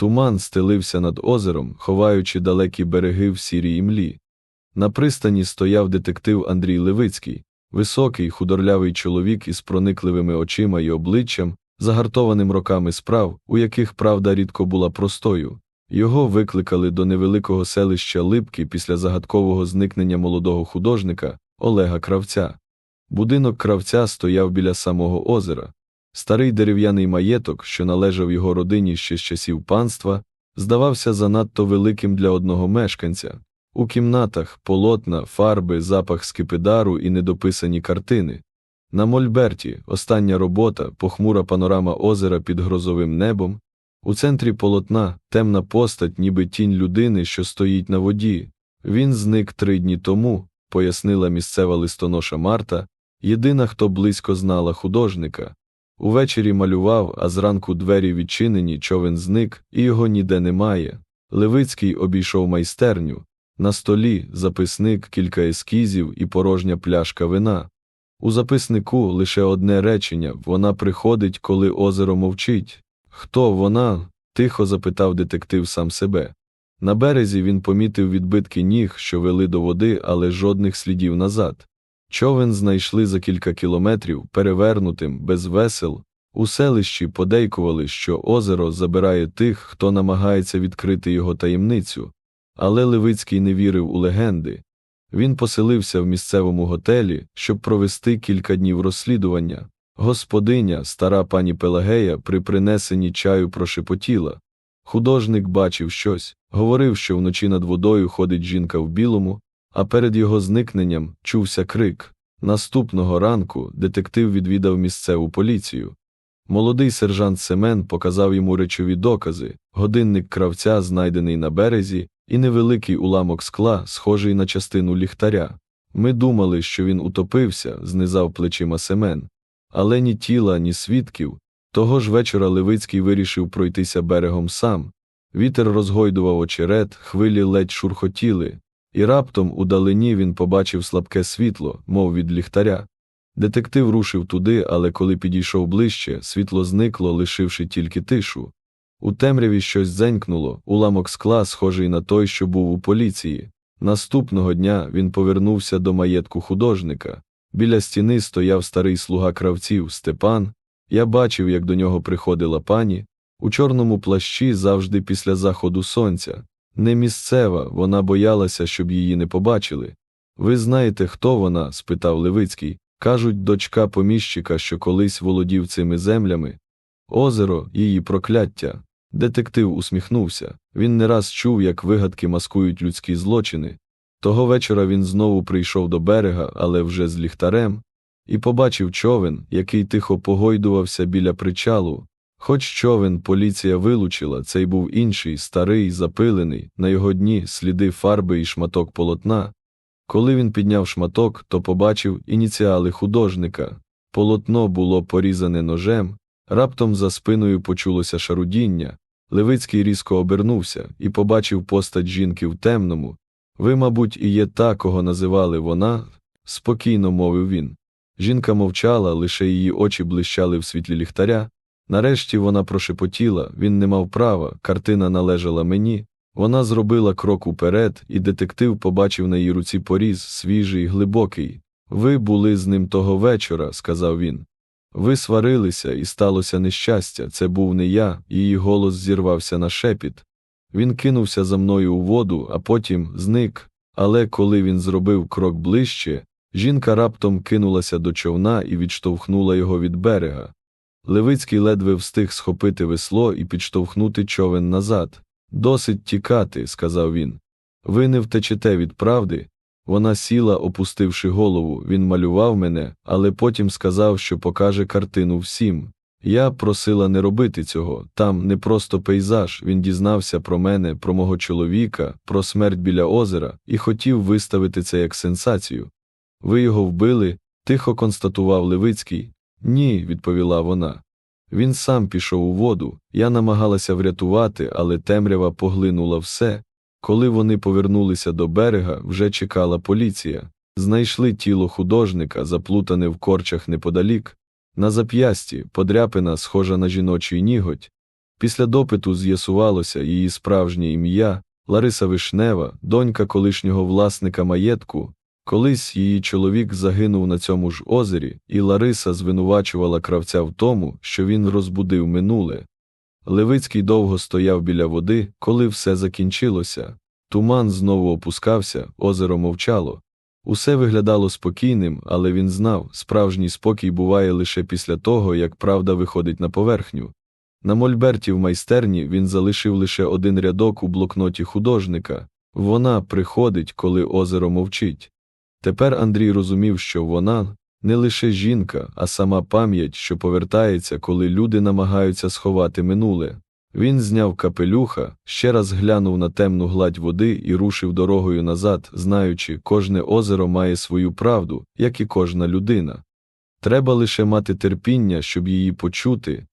Туман стелився над озером, ховаючи далекі береги в сірій імлі. На пристані стояв детектив Андрій Левицький, високий, худорлявий чоловік із проникливими очима і обличчям, загартованим роками справ, у яких правда рідко була простою. Його викликали до невеликого селища Липки після загадкового зникнення молодого художника Олега Кравця. Будинок кравця стояв біля самого озера. Старий дерев'яний маєток, що належав його родині ще з часів панства, здавався занадто великим для одного мешканця. У кімнатах полотна, фарби, запах скипидару і недописані картини. На Мольберті остання робота, похмура панорама озера під грозовим небом. У центрі полотна темна постать, ніби тінь людини, що стоїть на воді. Він зник три дні тому, пояснила місцева листоноша Марта, єдина, хто близько знала художника. Увечері малював, а зранку двері відчинені, човен зник, і його ніде немає. Левицький обійшов майстерню. На столі записник, кілька ескізів і порожня пляшка вина. У записнику лише одне речення вона приходить, коли озеро мовчить. Хто вона? тихо запитав детектив сам себе. На березі він помітив відбитки ніг, що вели до води, але жодних слідів назад. Човен знайшли за кілька кілометрів, перевернутим, без весел. У селищі подейкували, що озеро забирає тих, хто намагається відкрити його таємницю. Але Левицький не вірив у легенди. Він поселився в місцевому готелі, щоб провести кілька днів розслідування. Господиня, стара пані Пелагея, при принесенні чаю прошепотіла. Художник бачив щось, говорив, що вночі над водою ходить жінка в білому, а перед його зникненням чувся крик. Наступного ранку детектив відвідав місцеву поліцію. Молодий сержант Семен показав йому речові докази, годинник кравця, знайдений на березі, і невеликий уламок скла, схожий на частину ліхтаря. Ми думали, що він утопився, знизав плечима Семен. Але ні тіла, ні свідків. Того ж вечора Левицький вирішив пройтися берегом сам. Вітер розгойдував очерет, хвилі ледь шурхотіли, і раптом у далині він побачив слабке світло, мов від ліхтаря. Детектив рушив туди, але коли підійшов ближче, світло зникло, лишивши тільки тишу. У темряві щось дзенькнуло, уламок скла, схожий на той, що був у поліції. Наступного дня він повернувся до маєтку художника. Біля стіни стояв старий слуга кравців Степан. Я бачив, як до нього приходила пані, у чорному плащі завжди після заходу сонця. Не місцева, вона боялася, щоб її не побачили. Ви знаєте, хто вона? спитав Левицький. Кажуть, дочка поміщика, що колись володів цими землями. Озеро, її прокляття. Детектив усміхнувся. Він не раз чув, як вигадки маскують людські злочини. Того вечора він знову прийшов до берега, але вже з ліхтарем, і побачив човен, який тихо погойдувався біля причалу. Хоч човен поліція вилучила, цей був інший, старий, запилений, на його дні сліди фарби і шматок полотна. Коли він підняв шматок, то побачив ініціали художника. Полотно було порізане ножем, раптом за спиною почулося шарудіння. Левицький різко обернувся і побачив постать жінки в темному. Ви, мабуть, і є та, кого називали вона, спокійно мовив він. Жінка мовчала, лише її очі блищали в світлі ліхтаря. Нарешті вона прошепотіла, він не мав права, картина належала мені. Вона зробила крок уперед, і детектив побачив на її руці поріз, свіжий, глибокий. Ви були з ним того вечора, сказав він. Ви сварилися, і сталося нещастя. Це був не я, її голос зірвався на шепіт. Він кинувся за мною у воду, а потім зник. Але коли він зробив крок ближче, жінка раптом кинулася до човна і відштовхнула його від берега. Левицький ледве встиг схопити весло і підштовхнути човен назад. Досить тікати, сказав він. Ви не втечете від правди. Вона сіла, опустивши голову, він малював мене, але потім сказав, що покаже картину всім. Я просила не робити цього. Там не просто пейзаж, він дізнався про мене, про мого чоловіка, про смерть біля озера і хотів виставити це як сенсацію. Ви його вбили? тихо констатував Левицький. Ні, відповіла вона. Він сам пішов у воду, я намагалася врятувати, але темрява поглинула все. Коли вони повернулися до берега, вже чекала поліція. Знайшли тіло художника, заплутане в корчах неподалік. На зап'ясті подряпина, схожа на жіночий ніготь. Після допиту з'ясувалося її справжнє ім'я Лариса Вишнева, донька колишнього власника маєтку. Колись її чоловік загинув на цьому ж озері, і Лариса звинувачувала кравця в тому, що він розбудив минуле. Левицький довго стояв біля води, коли все закінчилося. Туман знову опускався, озеро мовчало. Усе виглядало спокійним, але він знав, справжній спокій буває лише після того, як правда виходить на поверхню. На мольберті в майстерні він залишив лише один рядок у блокноті художника вона приходить, коли озеро мовчить. Тепер Андрій розумів, що вона не лише жінка, а сама пам'ять, що повертається, коли люди намагаються сховати минуле. Він зняв капелюха, ще раз глянув на темну гладь води і рушив дорогою назад, знаючи, кожне озеро має свою правду, як і кожна людина. Треба лише мати терпіння, щоб її почути,